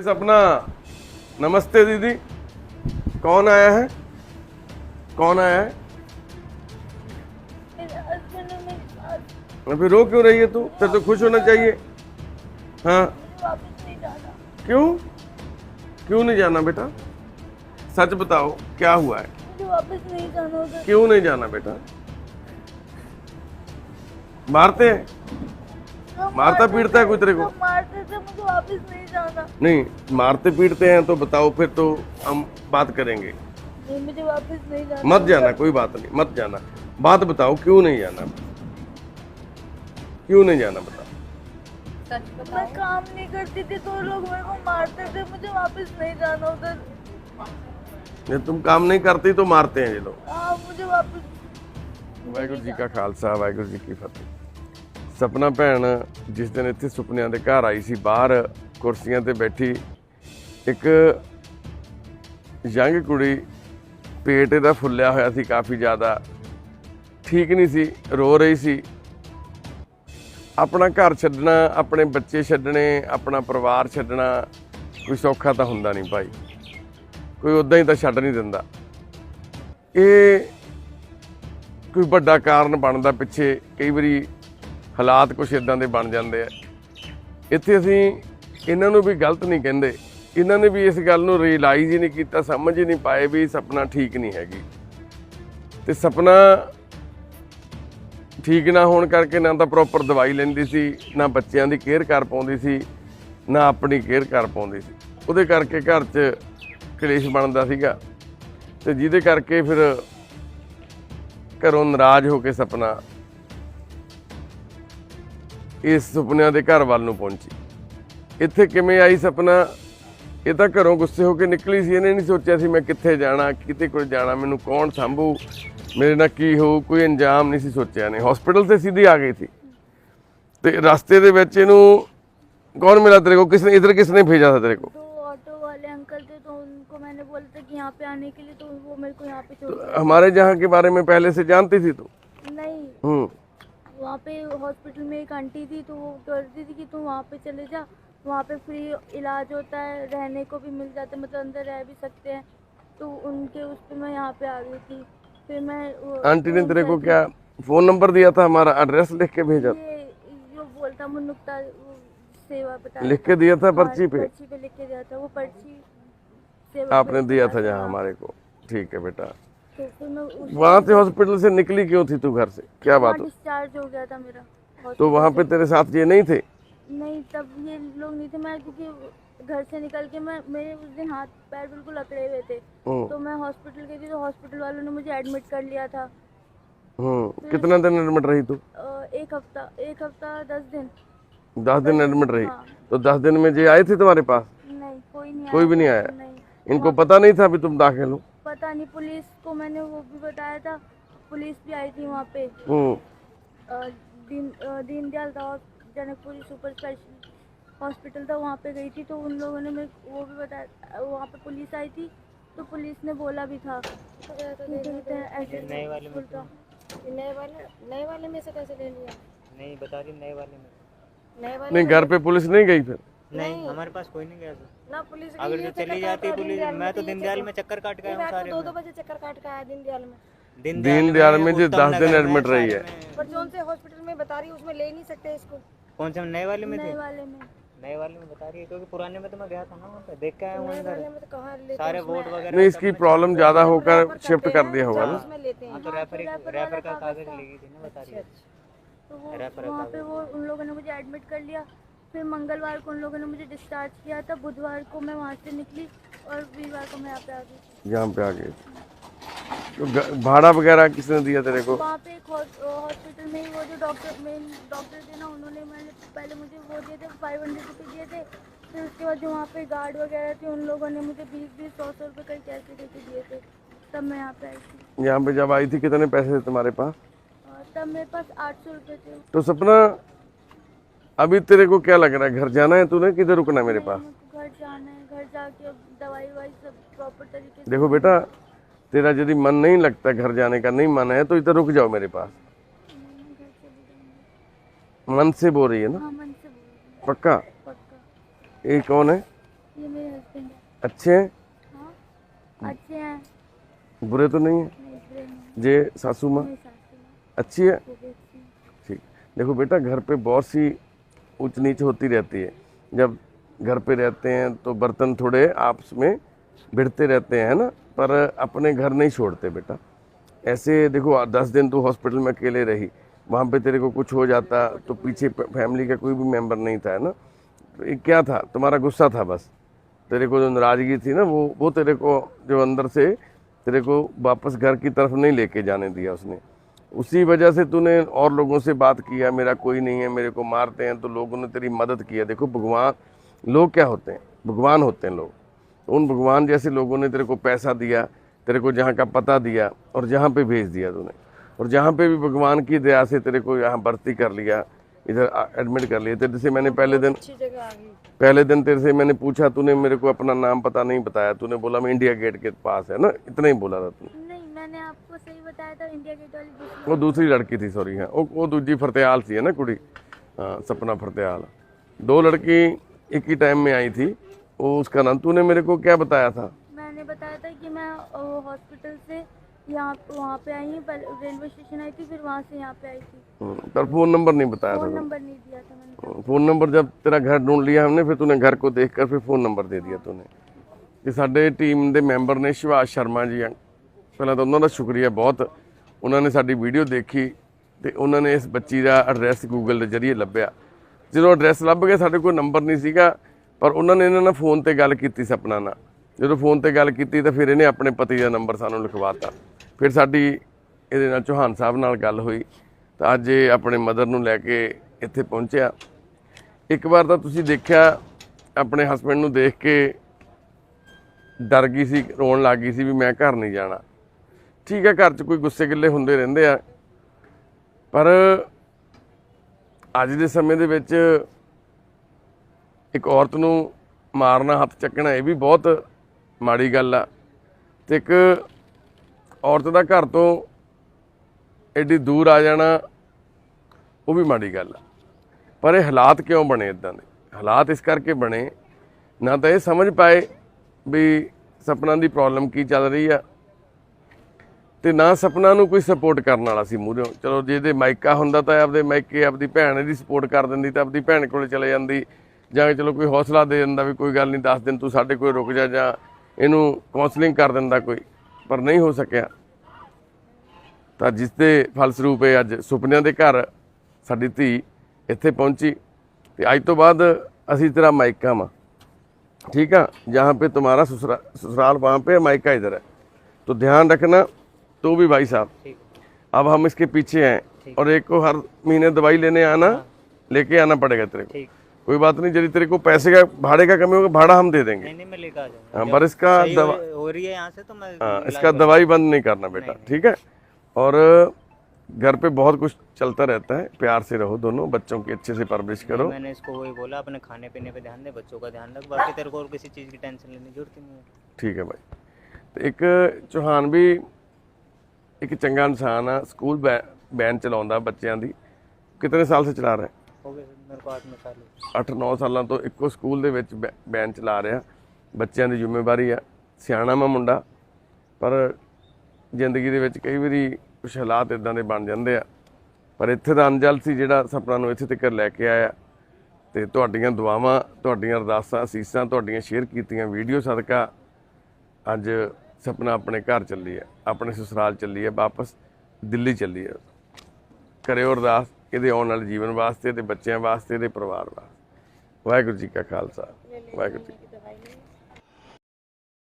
इस अपना नमस्ते दीदी। कौन आया है? कौन आया है? फिर रो क्यों रही है तू? तेरे तो खुश होना चाहिए। हाँ। क्यों? क्यों नहीं जाना बेटा? सच बताओ क्या हुआ है? वापस नहीं जाना क्यों नहीं जाना बेटा? मारते हैं। मारता पीटता है कोई तेरे को? नहीं मारते पीटते हैं तो बताओ फिर तो हम बात करेंगे। मुझे वापस नहीं जाना। मत जाना कोई बात नहीं मत जाना। बात बताओ क्यों नहीं जाना? क्यों नहीं जाना बताओ। मैं काम नहीं करती थी तो लोग मेरे को मारते थे मुझे वापस नहीं जाना उधर। तुम काम नहीं करती तो मारते हैं ये लोग। हाँ, मुझे वापस वाहगुरु जी का खालसा वाहगुरु जी की फतेह। ਸਪਨਾ ਭੈਣ, ਜਿਸ ਦਿਨ ਇੱਥੇ ਸੁਪਨਿਆਂ ਦੇ ਘਰ ਆਈ ਸੀ, ਬਾਹਰ ਕੁਰਸੀਆਂ ਤੇ ਬੈਠੀ, ਇੱਕ ਯੰਗ ਕੁੜੀ ਪੇਟ ਇਹਦਾ ਫੁੱਲਿਆ ਹੋਇਆ ਸੀ ਕਾਫੀ ਜ਼ਿਆਦਾ। ਠੀਕ ਨਹੀਂ ਸੀ, ਰੋ ਰਹੀ ਸੀ। ਆਪਣਾ ਘਰ ਛੱਡਣਾ, ਆਪਣੇ ਬੱਚੇ ਛੱਡਣੇ, ਆਪਣਾ ਪਰਿਵਾਰ ਛੱਡਣਾ, ਕੋਈ ਸੌਖਾ ਤਾਂ ਹੁੰਦਾ ਨਹੀਂ ਭਾਈ। ਕੋਈ ਉਦਾਂ ਹੀ ਤਾਂ ਛੱਡ ਨਹੀਂ ਦਿੰਦਾ। ਇਹ ਕੋਈ ਵੱਡਾ ਕਾਰਨ ਬਣਦਾ ਪਿੱਛੇ, ਕਈ ਵਾਰੀ ਹਾਲਾਤ ਕੁਛ ਇਦਾਂ ਦੇ ਬਣ ਜਾਂਦੇ ਆ। ਇੱਥੇ ਅਸੀਂ ਇਹਨਾਂ ਨੂੰ ਵੀ ਗਲਤ ਨਹੀਂ ਕਹਿੰਦੇ। ਇਹਨਾਂ ਨੇ ਵੀ ਇਸ ਗੱਲ ਨੂੰ ਰਿਅਲਾਈਜ਼ ਹੀ ਨਹੀਂ ਕੀਤਾ, ਸਮਝ ਹੀ ਨਹੀਂ ਪਾਏ ਵੀ ਸੁਪਨਾ ਠੀਕ ਨਹੀਂ ਹੈਗੀ। ਤੇ ਸੁਪਨਾ ਠੀਕ ਨਾ ਹੋਣ ਕਰਕੇ ਨਾ ਤਾਂ ਪ੍ਰੋਪਰ ਦਵਾਈ ਲੈਂਦੀ ਸੀ, ਨਾ ਬੱਚਿਆਂ ਦੀ ਕੇਅਰ ਕਰ ਪਾਉਂਦੀ ਸੀ, ਨਾ ਆਪਣੀ ਕੇਅਰ ਕਰ ਪਾਉਂਦੀ ਸੀ। ਉਹਦੇ ਕਰਕੇ ਘਰ 'ਚ ਕਲੇਸ਼ ਬਣਦਾ ਸੀਗਾ। ਤੇ ਜਿਹਦੇ ਕਰਕੇ ਫਿਰ ਘਰੋਂ ਨਾਰਾਜ਼ ਹੋ ਕੇ ਸੁਪਨਾ ਇਸ ਸੁਪਨਿਆਂ ਦੇ ਘਰ ਵੱਲ ਨੂੰ ਪਹੁੰਚੀ ਇੱਥੇ ਕਿਵੇਂ ਆਈ ਸੁਪਨਾ ਇਹ ਤਾਂ ਘਰੋਂ ਗੁੱਸੇ ਹੋ ਕੇ ਨਿਕਲੀ ਸੀ ਇਹਨੇ ਨਹੀਂ ਸੋਚਿਆ ਸੀ ਮੈਂ ਕਿੱਥੇ ਜਾਣਾ ਕਿਤੇ ਕੋਲ ਜਾਣਾ ਮੈਨੂੰ ਕੌਣ ਸੰਭੂ ਮੇਰੇ ਨਾਲ ਕੀ ਹੋਊ ਕੋਈ ਅੰਜਾਮ ਨਹੀਂ ਸੀ ਸੋਚਿਆ ਨੇ ਹਸਪੀਟਲ ਤੇ ਸਿੱਧੀ ਆ ਗਈ ਸੀ ਤੇ ਰਸਤੇ ਦੇ ਵਿੱਚ ਇਹਨੂੰ ਕੌਣ ਮਿਲਾ ਤੇਰੇ ਕੋ ਕਿਸਨੇ ਇਧਰ ਕਿਸਨੇ भेजा था तेरे को दो ऑटो वाले अंकल थे तो उनको मैंने बोला था कि यहाँ पे आने के लिए तो वो मेरे को यहाँ पे छोड़ तो हमारे जहाँ के बारे में पहले से जानती थी तू नहीं हम्म वहाँ पे हॉस्पिटल में एक आंटी थी तो वो करती थी कि तुम वहाँ पे चले जा वहाँ पे फ्री इलाज होता है रहने को भी मिल जाता है मतलब अंदर रह भी सकते हैं। तो उनके उस पर मैं यहाँ पे आ गई थी। फिर मैं आंटी ने तेरे को क्या फ़ोन नंबर दिया था हमारा एड्रेस लिख के भेजा? जो बोलता मुनुक्ता सेवा बता लिख के दिया था हाँ, पर्ची पे? पर्ची पे लिख के दिया था वो पर्ची आपने दिया था जहाँ हमारे को। ठीक है बेटा। तो वहाँ से हॉस्पिटल से निकली क्यों थी तू घर से? क्या बात हो? डिस्चार्ज हो गया था मेरा तो वहाँ। पे तेरे साथ ये नहीं थे? नहीं तब ये लोग नहीं थे मैं क्योंकि घर से निकल के मैं मेरे उस दिन हाथ पैर बिल्कुल अकड़े हुए थे। हम्म, तो मैं हॉस्पिटल गई थी तो हॉस्पिटल वालों ने मुझे एडमिट कर लिया था। हम्म। कितना दिन एडमिट रही तू? एक हफ़्ता एक हफ़्ता दस दिन। दस दिन एडमिट रही? हाँ। तो दस दिन में ये आए थे तुम्हारे पास? नहीं कोई नहीं कोई भी नहीं आया? इनको पता नहीं था अभी तुम दाखिल हो? पता नहीं पुलिस को मैंने वो भी बताया था पुलिस भी आई थी वहाँ पे। Deen Deendayal Janakpuri super special hospital था वहाँ पे गई थी तो उन लोगों ने मेरे वो भी बताया वहाँ पे पुलिस आई थी तो पुलिस ने बोला भी था। नए वाले में नए वाले नए वाले में से कैसे ले लिया? नहीं बता रही नए वाले में। नए वाले नहीं घर पे पुलिस नहीं गई फिर? नहीं हमारे पास कोई नहीं गया था। ना पुलिस अगर जो चली जाती पुलिस मैं तो दीनदयाल में चक्कर काट के आया हूँ सारे तो दो दो बजे चक्कर काट के आया दीनदयाल में। दीनदयाल में जो दस दिन एडमिट रही है। पर जो उनसे हॉस्पिटल में बता रही है उसमें ले नहीं सकते इसको। कौन से नए वाले में थे? नए वाले में। नए वाले में बता रही है क्योंकि पुराने में तो मैं गया था ना वहाँ पे देख के आया हूँ अंदर। तो कहाँ लेते सारे वोट वगैरह नहीं इसकी प्रॉब्लम ज़्यादा होकर शिफ्ट कर दिया होगा ना। हैं। हाँ तो रेफर रेफर रेफर का कागज़ कागज़ ले गई थी ना बता रही है तो वो वहाँ पे वो उन लोगों ने मुझे एडमिट कर लिया। फिर मंगलवार को उन लोगों ने मुझे डिस्चार्ज किया था बुधवार को मैं वहाँ से निकली और वीरवार को मैं यहाँ पे आ गई। यहाँ पे आ गए। तो भाड़ा वगैरह किसने दिया तेरे को? वहाँ पे एक हॉस्पिटल में ही वो जो डॉक्टर मेन डॉक्टर थे ना उन्होंने मैंने पहले मुझे वो दिए थे फाइव हंड्रेड रुपये दिए थे। फिर उसके बाद जो वहाँ पे गार्ड वगैरह थे उन लोगों ने मुझे बीस बीस सौ सौ रुपये कई कैसे दे के दिए थे। तब मैं यहाँ पे आई थी। यहाँ पे जब आई थी कितने पैसे थे तुम्हारे पास? तब मेरे पास आठ सौ रुपये थे। तो सपना अभी तेरे को क्या लग रहा है? घर जाना है तूने? किधर रुकना है मेरे पास? घर जाना है घर जाके दवाई ववाई सब प्रॉपर तरीके से देखो बेटा तेरा यदि मन नहीं लगता घर जाने का नहीं मन है तो इधर रुक जाओ मेरे पास। मन से बोल रही है ना? हाँ मन से पक्का? पक्का। ये कौन है? ये मेरे हस्बैंड है। अच्छे हैं? हाँ अच्छे हैं। बुरे तो नहीं है? जे सासू माँ? अच्छी है? ठीक। देखो बेटा घर पे बहुत सी ऊंच नीच होती रहती है। जब घर पे रहते हैं तो बर्तन थोड़े आपस में भिड़ते रहते हैं ना? पर अपने घर नहीं छोड़ते बेटा। ऐसे देखो दस दिन तू हॉस्पिटल में अकेले रही, वहाँ पे तेरे को कुछ हो जाता तो पीछे फैमिली का कोई भी मेंबर नहीं था, है ना? तो क्या था? तुम्हारा गुस्सा था बस। तेरे को जो नाराज़गी थी ना, वो वो तेरे को जो अंदर से तेरे को वापस घर की तरफ़ नहीं लेके जाने दिया उसने। उसी वजह से तूने और लोगों से बात किया मेरा कोई नहीं है मेरे को मारते हैं तो लोगों ने तेरी मदद किया देखो भगवान लोग क्या होते हैं? भगवान होते हैं लोग। उन भगवान जैसे लोगों ने तेरे को पैसा दिया तेरे को जहाँ का पता दिया और जहाँ पे भेज दिया तूने। और जहाँ पे भी भगवान की दया से तेरे को यहाँ भर्ती कर लिया इधर एडमिट कर लिया। तेरे से मैंने पहले दिन पहले दिन तेरे से मैंने पूछा तूने मेरे को अपना नाम पता नहीं बताया। तूने बोला मैं इंडिया गेट के पास है ना? इतना ही बोला था तूने। मैंने आपको सही बताया तो इंडिया गेट वाली वो दूसरी लड़की थी सॉरी हाँ। वो वो दूजी फरत्याल थी है ना कुड़ी? हाँ सपना फरत्याल। दो लड़की एक ही टाइम में आई थी। वो उसका नाम तूने मेरे को क्या बताया था? मैंने बताया था कि मैं हॉस्पिटल से यहाँ वहाँ पे आई रेलवे स्टेशन आई थी फिर वहाँ से यहाँ पे आई थी। हम्म, पर फ़ोन नंबर नहीं बताया फ़ोन नंबर नहीं दिया था मैंने। हम्म, फ़ोन नंबर जब तेरा घर ढूंढ लिया हमने फिर तूने घर को देख कर फिर फ़ोन नंबर दे दिया हाँ। तूने। कि साढ़े टीम के मैंबर ने शिवाज शर्मा जी ਪਹਿਲਾਂ ਤਾਂ ਉਹਨਾਂ ਦਾ ਸ਼ੁਕਰੀਆ ਬਹੁਤ। ਉਹਨਾਂ ਨੇ ਸਾਡੀ ਵੀਡੀਓ ਦੇਖੀ ਤੇ ਉਹਨਾਂ ਨੇ ਇਸ ਬੱਚੀ ਦਾ ਐਡਰੈਸ ਗੂਗਲ ਦੇ ਜ਼ਰੀਏ ਲੱਭਿਆ। ਜਦੋਂ ਐਡਰੈਸ ਲੱਭ ਗਿਆ, ਸਾਡੇ ਕੋਲ ਨੰਬਰ ਨਹੀਂ ਸੀਗਾ, ਪਰ ਉਹਨਾਂ ਨੇ ਇਹਨਾਂ ਨਾਲ ਫੋਨ ਤੇ ਗੱਲ ਕੀਤੀ ਸਪਨਾ ਨਾਲ। ਜਦੋਂ ਫੋਨ ਤੇ ਗੱਲ ਕੀਤੀ ਤਾਂ ਫਿਰ ਇਹਨੇ ਆਪਣੇ ਪਤੀ ਦਾ ਨੰਬਰ ਸਾਨੂੰ ਲਿਖਵਾਤਾ। ਫਿਰ ਸਾਡੀ ਇਹਦੇ ਨਾਲ ਚੌਹਾਨ ਸਾਹਿਬ ਨਾਲ ਗੱਲ ਹੋਈ ਤਾਂ ਅੱਜ ਇਹ ਆਪਣੇ ਮਦਰ ਨੂੰ ਲੈ ਕੇ ਇੱਥੇ ਪਹੁੰਚਿਆ। ਇੱਕ ਵਾਰ ਤਾਂ ਤੁਸੀਂ ਦੇਖਿਆ, ਆਪਣੇ ਹਸਬੰਡ ਨੂੰ ਦੇਖ ਕੇ ਡਰ ਗਈ ਸੀ, ਰੋਣ ਲੱਗ ਗਈ ਸੀ ਵੀ ਮੈਂ ਘਰ ਨਹੀਂ ਜਾਣਾ। ਠੀਕ ਹੈ, ਘਰ 'ਚ ਕੋਈ ਗੁੱਸੇ ਗਿੱਲੇ ਹੁੰਦੇ ਰਹਿੰਦੇ ਆ। ਪਰ ਅੱਜ ਦੇ ਸਮੇਂ ਦੇ ਵਿੱਚ ਇੱਕ ਔਰਤ ਨੂੰ ਮਾਰਨਾ, ਹੱਥ ਚੱਕਣਾ, ਇਹ ਵੀ ਬਹੁਤ ਮਾੜੀ ਗੱਲ ਆ। ਤੇ ਇੱਕ ਔਰਤ ਦਾ ਘਰ ਤੋਂ ਐਡੀ ਦੂਰ ਆ ਜਾਣਾ, ਉਹ ਵੀ ਮਾੜੀ ਗੱਲ ਆ। ਪਰ ਇਹ ਹਾਲਾਤ ਕਿਉਂ ਬਣੇ ਇਦਾਂ ਦੇ? ਹਾਲਾਤ ਇਸ ਕਰਕੇ ਬਣੇ, ਨਾ ਤਾਂ ਇਹ ਸਮਝ ਪਾਏ ਵੀ ਸਪਨਾ ਦੀ ਪ੍ਰੋਬਲਮ ਕੀ ਚੱਲ ਰਹੀ ਆ ਤੇ ਨਾ ਸਪਨਾ ਨੂੰ ਕੋਈ ਸਪੋਰਟ ਕਰਨ ਵਾਲਾ ਸੀ ਮੂਹਰੋਂ ਚਲੋ ਜੇ ਇਹਦੇ ਮਾਇਕਾ ਹੁੰਦਾ ਤਾਂ ਆਪਦੇ ਮਾਇਕੇ ਆਪਦੀ ਭੈਣ ਇਹਦੀ ਸਪੋਰਟ ਕਰ ਦਿੰਦੀ ਤਾਂ ਆਪਦੀ ਭੈਣ ਕੋਲੇ ਚਲੇ ਜਾਂਦੀ ਜਾਂ ਚਲੋ ਕੋਈ ਹੌਸਲਾ ਦੇ ਦਿੰਦਾ ਵੀ ਕੋਈ ਗੱਲ ਨਹੀਂ 10 ਦਿਨ ਤੂੰ ਸਾਡੇ ਕੋਲ ਰੁਕ ਜਾ ਜਾਂ ਇਹਨੂੰ ਕਾਉਂਸਲਿੰਗ ਕਰ ਦਿੰਦਾ ਕੋਈ ਪਰ ਨਹੀਂ ਹੋ ਸਕਿਆ ਤਾਂ ਜਿਸ ਦੇ ਫਲਸਰੂਪ ਇਹ ਅੱਜ ਸੁਪਨਿਆਂ ਦੇ ਘਰ ਸਾਡੀ ਧੀ ਇੱਥੇ ਪਹੁੰਚੀ ਤੇ ਅੱਜ ਤੋਂ ਬਾਅਦ ਅਸੀਂ ਤੇਰਾ ਮਾਇਕਾ ਵਾ ठीक है जहाँ पे तुम्हारा ससुरा ससुराल वहाँ पे मायका इधर है तो ध्यान रखना तो भी भाई साहब। अब हम इसके पीछे हैं और एक को हर महीने दवाई लेने आना हाँ। लेके आना पड़ेगा तेरे को। कोई बात नहीं यदि तेरे को पैसे का भाड़े का कमी होगा भाड़ा हम दे देंगे। हाँ, पर इसका हो रही है से तो मैं हाँ, इसका दवाई बंद नहीं करना बेटा ठीक है? और घर पे बहुत कुछ चलता रहता है प्यार से रहो दोनों बच्चों की अच्छे से परवरिश करो। मैंने इसको वही बोला अपने खाने पीने पे ध्यान दे बच्चों का ध्यान रख बाकी तेरे को और किसी चीज़ की टेंशन लेने की ज़रूरत नहीं है। ठीक है भाई। तो एक चौहान भी ਇੱਕ ਚੰਗਾ ਇਨਸਾਨ ਆ ਸਕੂਲ ਬੈਨ ਚਲਾਉਂਦਾ ਬੱਚਿਆਂ ਦੀ। ਕਿਤਨੇ ਸਾਲ ਸੇ ਚਲਾ ਰਿਹਾ? ਹੋ ਗਏ ਮੇਰੇ ਕੋਲ 8-9 ਸਾਲਾਂ ਤੋਂ ਇੱਕੋ ਸਕੂਲ ਦੇ ਵਿੱਚ ਬੈਨ ਚਲਾ ਰਿਹਾ। ਬੱਚਿਆਂ ਦੀ ਜ਼ਿੰਮੇਵਾਰੀ ਆ। ਸਿਆਣਾ ਮਾ ਮੁੰਡਾ ਪਰ ਜ਼ਿੰਦਗੀ ਦੇ ਵਿੱਚ ਕਈ ਵਾਰੀ ਕੁਝ ਹਾਲਾਤ ਇਦਾਂ ਦੇ ਬਣ ਜਾਂਦੇ ਆ। ਪਰ ਇੱਥੇ ਦਾ ਅੰਜਲ ਸੀ ਜਿਹੜਾ ਸਪਨਾ ਨੂੰ ਇੱਥੇ ਤੱਕ ਲੈ ਕੇ ਆਇਆ। ਤੇ ਤੁਹਾਡੀਆਂ ਦੁਆਵਾਂ ਤੁਹਾਡੀਆਂ ਅਰਦਾਸਾਂ ਅਸੀਸਾਂ ਤੁਹਾਡੀਆਂ ਸ਼ੇਅਰ ਕੀਤੀਆਂ ਵੀਡੀਓ ਸਦਕਾ ਅੱਜ ਸਪਨਾ ਆਪਣੇ ਘਰ ਚੱਲੀ ਹੈ ਆਪਣੇ ਸਸੁਰਾਲ ਚੱਲੀ ਹੈ ਵਾਪਸ ਦਿੱਲੀ ਚੱਲੀ ਹੈ ਕਰਿਓ ਅਰਦਾਸ, ਇਹਦੇ ਆਉਣ ਵਾਲੇ ਜੀਵਨ ਵਾਸਤੇ ਤੇ ਬੱਚਿਆਂ ਵਾਸਤੇ ਤੇ ਪਰਿਵਾਰ ਵਾਸਤੇ। ਵਾਹਿਗੁਰੂ ਜੀ ਕਾ ਖਾਲਸਾ, ਵਾਹਿਗੁਰੂ ਜੀ